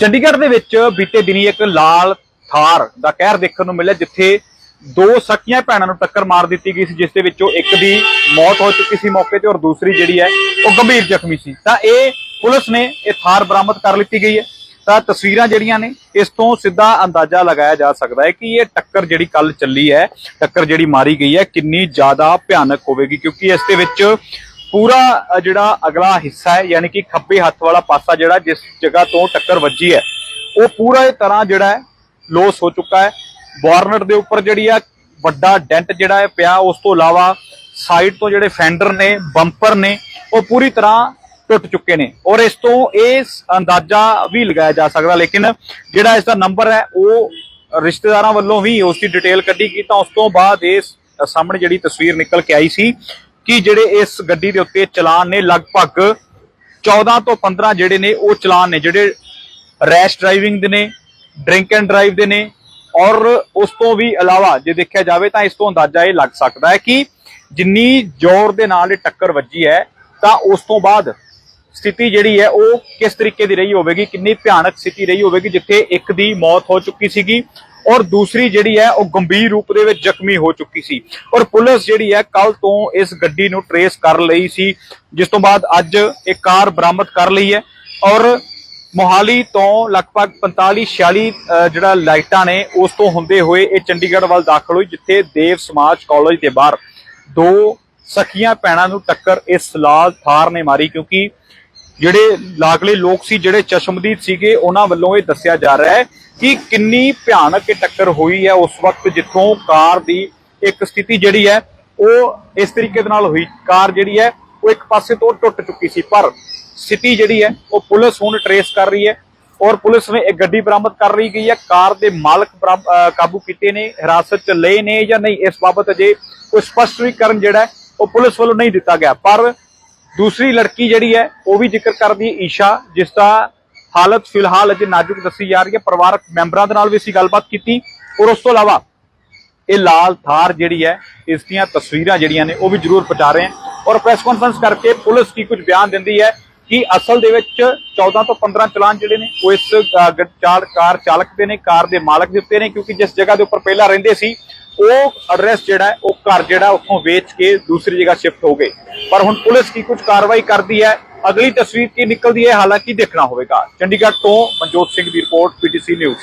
ਚੰਡੀਗੜ੍ਹ ਦੇ ਵਿੱਚ ਬੀਤੇ ਦਿਨੀ ਇੱਕ ਲਾਲ ਥਾਰ ਦਾ ਕਹਿਰ ਦੇਖਣ ਨੂੰ ਮਿਲਿਆ, ਜਿੱਥੇ ਦੋ ਸਕੀਆਂ ਭੈਣਾਂ ਨੂੰ ਟੱਕਰ ਮਾਰ ਦਿੱਤੀ ਗਈ ਸੀ, ਜਿਸ ਦੇ ਵਿੱਚੋਂ ਇੱਕ ਦੀ ਮੌਤ ਹੋ ਚੁੱਕੀ ਸੀ ਮੌਕੇ ਤੇ ਔਰ ਦੂਸਰੀ ਜਿਹੜੀ ਹੈ, ਉਹ ਗੰਭੀਰ ਜ਼ਖਮੀ ਸੀ। ਤਾਂ ਇਹ ਪੁਲਿਸ ਨੇ ਇਹ ਥਾਰ ਬਰਾਮਦ ਕਰ ਲਿੱਤੀ ਗਈ ਹੈ। ਤਾਂ ਤਸਵੀਰਾਂ ਜਿਹੜੀਆਂ ਨੇ, ਇਸ ਤੋਂ ਸਿੱਧਾ ਅੰਦਾਜ਼ਾ ਲਗਾਇਆ ਜਾ ਸਕਦਾ ਹੈ ਕਿ ਇਹ ਟੱਕਰ ਜਿਹੜੀ ਕੱਲ ਚੱਲੀ ਹੈ, ਟੱਕਰ ਜਿਹੜੀ ਮਾਰੀ ਗਈ ਹੈ, ਕਿੰਨੀ ਜ਼ਿਆਦਾ ਭਿਆਨਕ ਹੋਵੇਗੀ, ਕਿਉਂਕਿ ਇਸ ਦੇ ਵਿੱਚ ਪੂਰਾ ਜਿਹੜਾ ਅਗਲਾ ਹਿੱਸਾ ਹੈ, ਯਾਨੀ ਕਿ ਖੱਬੇ ਹੱਥ ਵਾਲਾ ਪਾਸਾ ਜਿਹੜਾ ਜਿਸ ਜਗ੍ਹਾ ਤੋਂ ਟੱਕਰ ਵੱਜੀ ਹੈ, ਉਹ ਪੂਰਾ ਇਹ ਤਰ੍ਹਾਂ ਜਿਹੜਾ ਹੈ ਲੋਸ ਹੋ ਚੁੱਕਾ ਹੈ। ਬੋਰਨਟ ਦੇ ਉੱਪਰ ਜਿਹੜੀ ਆ, ਵੱਡਾ ਡੈਂਟ ਜਿਹੜਾ ਹੈ ਪਿਆ, ਉਸ ਤੋਂ ਇਲਾਵਾ ਸਾਈਡ ਤੋਂ ਜਿਹੜੇ ਫੈਂਡਰ ਨੇ ਬੰਪਰ ਨੇ, ਉਹ ਪੂਰੀ ਤਰ੍ਹਾਂ ਟੁੱਟ ਚੁੱਕੇ ਨੇ। ਔਰ ਇਸ ਤੋਂ ਇਹ ਅੰਦਾਜ਼ਾ ਵੀ ਲਗਾਇਆ ਜਾ ਸਕਦਾ, ਲੇਕਿਨ ਜਿਹੜਾ ਇਸ ਦਾ ਨੰਬਰ ਹੈ, ਉਹ ਰਿਸ਼ਤੇਦਾਰਾਂ ਵੱਲੋਂ ਵੀ ਉਸ ਦੀ ਡਿਟੇਲ ਕੱਢੀ ਗਈ, ਤਾਂ ਉਸ ਤੋਂ ਬਾਅਦ ਇਹ ਸਾਹਮਣੇ ਜਿਹੜੀ ਤਸਵੀਰ ਨਿਕਲ ਕੇ ਆਈ ਸੀ ਕਿ ਜਿਹੜੇ ਇਸ ਗੱਡੀ ਦੇ ਉੱਤੇ ਚਲਾਨ ਨੇ, ਲਗਭਗ 14 ਤੋਂ 15 ਜਿਹੜੇ ਨੇ, ਉਹ ਚਲਾਨ ਨੇ, ਜਿਹੜੇ ਰੈਸ਼ ਡਰਾਈਵਿੰਗ ਦੇ ਨੇ, ਡਰਿੰਕ ਐਂਡ ਡਰਾਈਵ ਦੇ ਨੇ, ਔਰ ਉਸ ਤੋਂ ਵੀ ਇਲਾਵਾ ਜੇ ਦੇਖਿਆ ਜਾਵੇ ਤਾਂ ਇਸ ਤੋਂ ਅੰਦਾਜ਼ਾ ਇਹ ਲੱਗ ਸਕਦਾ ਹੈ ਕਿ ਜਿੰਨੀ ਜ਼ੋਰ ਦੇ ਨਾਲ ਇਹ ਟੱਕਰ ਵੱਜੀ ਹੈ, ਤਾਂ ਉਸ ਤੋਂ ਬਾਅਦ ਸਥਿਤੀ ਜਿਹੜੀ ਹੈ, ਉਹ ਕਿਸ ਤਰੀਕੇ ਦੀ ਰਹੀ ਹੋਵੇਗੀ, ਕਿੰਨੀ ਭਿਆਨਕ ਸਥਿਤੀ ਰਹੀ ਹੋਵੇਗੀ, ਜਿੱਥੇ ਇੱਕ ਦੀ ਮੌਤ ਹੋ ਚੁੱਕੀ ਸੀਗੀ ਔਰ ਦੂਸਰੀ ਜਿਹੜੀ ਹੈ, ਉਹ ਗੰਭੀਰ ਰੂਪ ਦੇ ਵਿੱਚ ਜ਼ਖਮੀ ਹੋ ਚੁੱਕੀ ਸੀ। ਔਰ ਪੁਲਿਸ ਜਿਹੜੀ ਹੈ ਕੱਲ ਤੋਂ ਇਸ ਗੱਡੀ ਨੂੰ ਟਰੇਸ ਕਰ ਲਈ ਸੀ। ਜਿਸ ਤੋਂ ਬਾਅਦ ਅੱਜ ਇਹ ਕਾਰ ਬਰਾਮਦ ਕਰ ਲਈ ਹੈ। ਔਰ ਮੋਹਾਲੀ ਤੋਂ ਲਗਭਗ 45 46 ਜਿਹੜਾ ਲਾਈਟਾਂ ਨੇ, ਉਸ ਤੋਂ ਹੁੰਦੇ ਹੋਏ ਇਹ ਚੰਡੀਗੜ੍ਹ ਵੱਲ ਦਾਖਲ ਹੋਈ, ਜਿੱਥੇ ਦੇਵ ਸਮਾਜ ਕਾਲਜ ਦੇ ਬਾਹਰ ਦੋ ਸਖੀਆਂ ਭੈਣਾਂ ਨੂੰ ਟੱਕਰ ਇਸ ਲਾਲ ਥਾਰ ਨੇ ਮਾਰੀ। ਕਿਉਂਕਿ ਜਿਹੜੇ ਲਾਗਲੇ ਲੋਕ ਸੀ, ਜਿਹੜੇ ਚਸ਼ਮਦੀਦ ਸੀਗੇ, ਉਹਨਾਂ ਵੱਲੋਂ ਇਹ ਦੱਸਿਆ ਜਾ ਰਿਹਾ ਹੈ ਕਿ ਕਿੰਨੀ ਭਿਆਨਕ ਇਹ ਟੱਕਰ ਹੋਈ ਹੈ ਉਸ ਵਕਤ ਜਿੱਥੋਂ ਕਾਰ ਦੀ ਇੱਕ ਸਥਿਤੀ ਜਿਹੜੀ ਹੈ, ਉਹ ਇਸ ਤਰੀਕੇ ਦੇ ਨਾਲ ਹੋਈ। ਕਾਰ ਜਿਹੜੀ ਹੈ, ਉਹ ਇੱਕ ਪਾਸੇ ਤੋਂ ਟੁੱਟ ਚੁੱਕੀ ਸੀ, ਪਰ ਸਥਿਤੀ ਜਿਹੜੀ ਹੈ, ਉਹ ਪੁਲਿਸ ਹੁਣ ਟਰੇਸ ਕਰ ਰਹੀ ਹੈ ਔਰ ਪੁਲਿਸ ਨੇ ਇੱਕ ਗੱਡੀ ਬਰਾਮਦ ਕਰ ਲਈ ਗਈ ਹੈ। ਕਾਰ ਦੇ ਮਾਲਕ ਬਰਾਮ- ਕਾਬੂ ਕੀਤੇ ਨੇ, ਹਿਰਾਸਤ ਚ ਲਏ ਨੇ ਜਾਂ ਨਹੀਂ, ਇਸ ਬਾਬਤ ਅਜੇ ਕੋਈ ਸਪਸ਼ਟੀਕਰਨ ਜਿਹੜਾ ਉਹ ਪੁਲਿਸ ਵੱਲੋਂ ਨਹੀਂ ਦਿੱਤਾ ਗਿਆ। ਪਰ ਦੂਸਰੀ ਲੜਕੀ ਜਿਹੜੀ ਹੈ, ਉਹ ਵੀ ਜ਼ਿਕਰ ਕਰਦੀ ਈਸ਼ਾ, ਜਿਸ ਦਾ ਹਾਲਤ ਫਿਲਹਾਲ ਅਜੇ ਨਾਜ਼ੁਕ ਦੱਸੀ ਜਾ ਰਹੀ ਹੈ। ਪਰਿਵਾਰਕ ਮੈਂਬਰਾਂ ਦੇ ਨਾਲ ਵੀ ਅਸੀਂ ਗੱਲਬਾਤ ਕੀਤੀ। ਔਰ ਉਸ ਤੋਂ ਇਲਾਵਾ ਇਹ ਲਾਲ ਥਾਰ ਜਿਹੜੀ ਹੈ, ਇਸ ਦੀਆਂ ਤਸਵੀਰਾਂ ਜਿਹੜੀਆਂ ਨੇ, ਉਹ ਵੀ ਜ਼ਰੂਰ ਪਹੁੰਚਾ ਰਹੇ ਹਾਂ। ਔਰ ਪ੍ਰੈਸ ਕਾਨਫਰੰਸ ਕਰਕੇ ਪੁਲਿਸ ਕੀ ਕੁਝ ਬਿਆਨ ਦਿੰਦੀ ਹੈ ਕਿ ਅਸਲ ਦੇ ਵਿੱਚ 14 ਤੋਂ 15 ਚਲਾਨ ਜਿਹੜੇ ਨੇ, ਉਹ ਇਸ ਚਾਲ, ਕਾਰ ਚਾਲਕ ਦੇ ਨੇ, ਕਾਰ ਦੇ ਮਾਲਕ ਦੇ ਉੱਤੇ ਨੇ, ਕਿਉਂਕਿ ਜਿਸ ਜਗ੍ਹਾ ਦੇ ਉੱਪਰ ਪਹਿਲਾਂ ਰਹਿੰਦੇ ਸੀ, ਉਹ ਐਡਰੈਸ ਜਿਹੜਾ ਉਹ ਘਰ ਜਿਹੜਾ ਉੱਥੋਂ ਵੇਚ ਕੇ ਦੂਸਰੀ ਜਗ੍ਹਾ ਸ਼ਿਫਟ ਹੋ ਗਏ। ਪਰ ਹੁਣ ਪੁਲਿਸ ਕੀ ਕੁਝ ਕਾਰਵਾਈ ਕਰਦੀ ਹੈ ਅਗਲੀ ਤਸਵੀਰ ਕੀ ਨਿਕਲਦੀ ਹੈ, ਹਾਲਾਂਕਿ ਦੇਖਣਾ ਹੋਵੇਗਾ। ਚੰਡੀਗੜ੍ਹ ਤੋਂ ਮਨਜੋਤ ਸਿੰਘ ਦੀ ਰਿਪੋਰਟ, ਪੀਟੀਸੀ ਨਿਊਜ਼।